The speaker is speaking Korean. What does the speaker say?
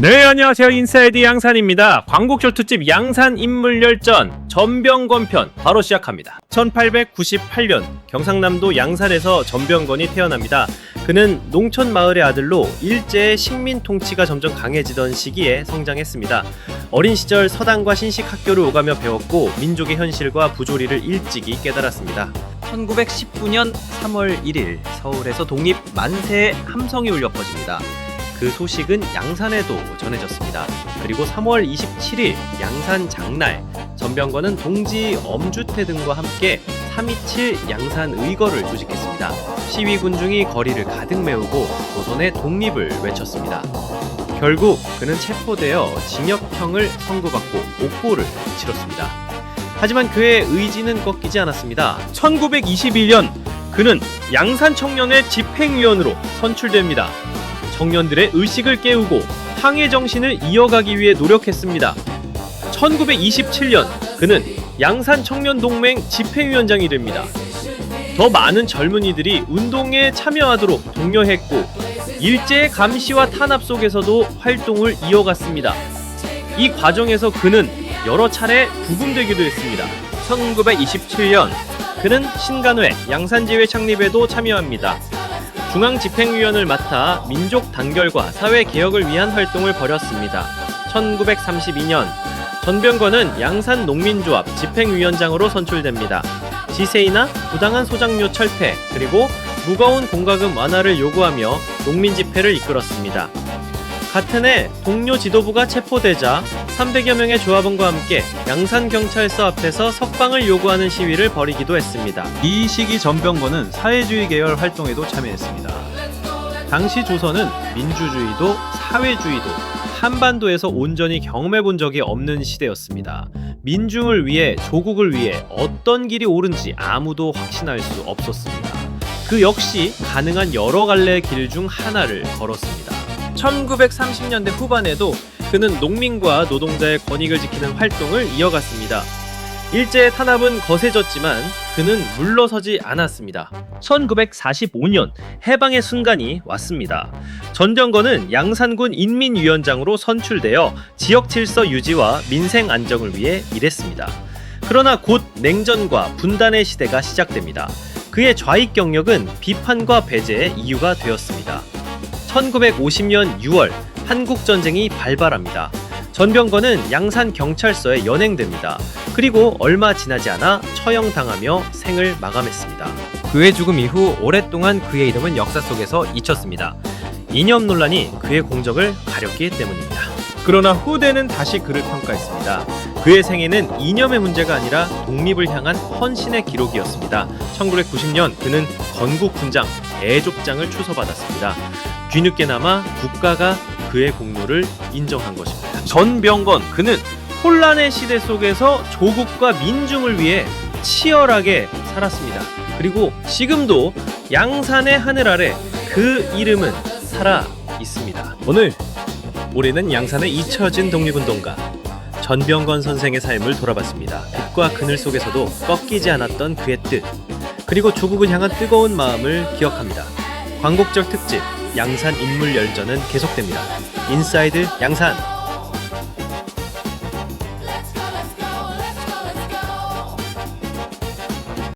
네, 안녕하세요. 인사이드 양산입니다. 광곡절 특집 양산 인물열전 전병건 편 바로 시작합니다. 1898년 경상남도 양산에서 전병건이 태어납니다. 그는 농촌 마을의 아들로 일제의 식민 통치가 점점 강해지던 시기에 성장했습니다. 어린 시절 서당과 신식 학교를 오가며 배웠고 민족의 현실과 부조리를 일찍이 깨달았습니다. 1919년 3월 1일 서울에서 독립 만세의 함성이 울려 퍼집니다. 그 소식은 양산에도 전해졌습니다. 그리고 3월 27일 양산 장날 전병건은 동지 엄주태 등과 함께 327 양산 의거를 조직했습니다. 시위 군중이 거리를 가득 메우고 조선의 독립을 외쳤습니다. 결국 그는 체포되어 징역형을 선고받고 옥고를 치렀습니다. 하지만 그의 의지는 꺾이지 않았습니다. 1921년 그는 양산 청년의 집행위원으로 선출됩니다. 청년들의 의식을 깨우고 항해 정신을 이어가기 위해 노력했습니다. 1927년 그는 양산 청년 동맹 집행위원장이 됩니다. 더 많은 젊은이들이 운동에 참여하도록 독려했고 일제의 감시와 탄압 속에서도 활동을 이어갔습니다. 이 과정에서 그는 여러 차례 구금되기도 했습니다. 1927년 그는 신간회 양산지회 창립에도 참여합니다. 중앙집행위원을 맡아 민족 단결과 사회 개혁을 위한 활동을 벌였습니다. 1932년 전병건은 양산 농민조합 집행위원장으로 선출됩니다. 지세이나 부당한 소장료 철폐 그리고 무거운 공과금 완화를 요구하며 농민 집회를 이끌었습니다. 같은 해 동료 지도부가 체포되자 300여 명의 조합원과 함께 양산 경찰서 앞에서 석방을 요구하는 시위를 벌이기도 했습니다. 이 시기 전병건은 사회주의 계열 활동에도 참여했습니다. 당시 조선은 민주주의도 사회주의도 한반도에서 온전히 경험해 본 적이 없는 시대였습니다. 민중을 위해 조국을 위해 어떤 길이 옳은지 아무도 확신할 수 없었습니다. 그 역시 가능한 여러 갈래 길중 하나를 걸었습니다. 1930년대 후반에도 그는 농민과 노동자의 권익을 지키는 활동을 이어갔습니다. 일제의 탄압은 거세졌지만 그는 물러서지 않았습니다. 1945년 해방의 순간이 왔습니다. 전병건은 양산군 인민위원장으로 선출되어 지역 질서 유지와 민생 안정을 위해 일했습니다. 그러나 곧 냉전과 분단의 시대가 시작됩니다. 그의 좌익 경력은 비판과 배제의 이유가 되었습니다. 1950년 6월 한국 전쟁이 발발합니다. 전병건은 양산 경찰서에 연행됩니다. 그리고 얼마 지나지 않아 처형당하며 생을 마감했습니다. 그의 죽음 이후 오랫동안 그의 이름은 역사 속에서 잊혔습니다. 이념 논란이 그의 공적을 가렸기 때문입니다. 그러나 후대는 다시 그를 평가했습니다. 그의 생애는 이념의 문제가 아니라 독립을 향한 헌신의 기록이었습니다. 1990년 그는 건국 군장 애족장을 추서받았습니다. 뒤늦게나마 국가가 그의 공로를 인정한 것입니다. 전병건 그는 혼란의 시대 속에서 조국과 민중을 위해 치열하게 살았습니다. 그리고 지금도 양산의 하늘 아래 그 이름은 살아 있습니다. 오늘 우리는 양산의 잊혀진 독립운동가 전병건 선생의 삶을 돌아봤습니다. 빛과 그늘 속에서도 꺾이지 않았던 그의 뜻 그리고 조국을 향한 뜨거운 마음을 기억합니다. 광곡절 특집 양산 인물 열전은 계속됩니다. 인사이드 양산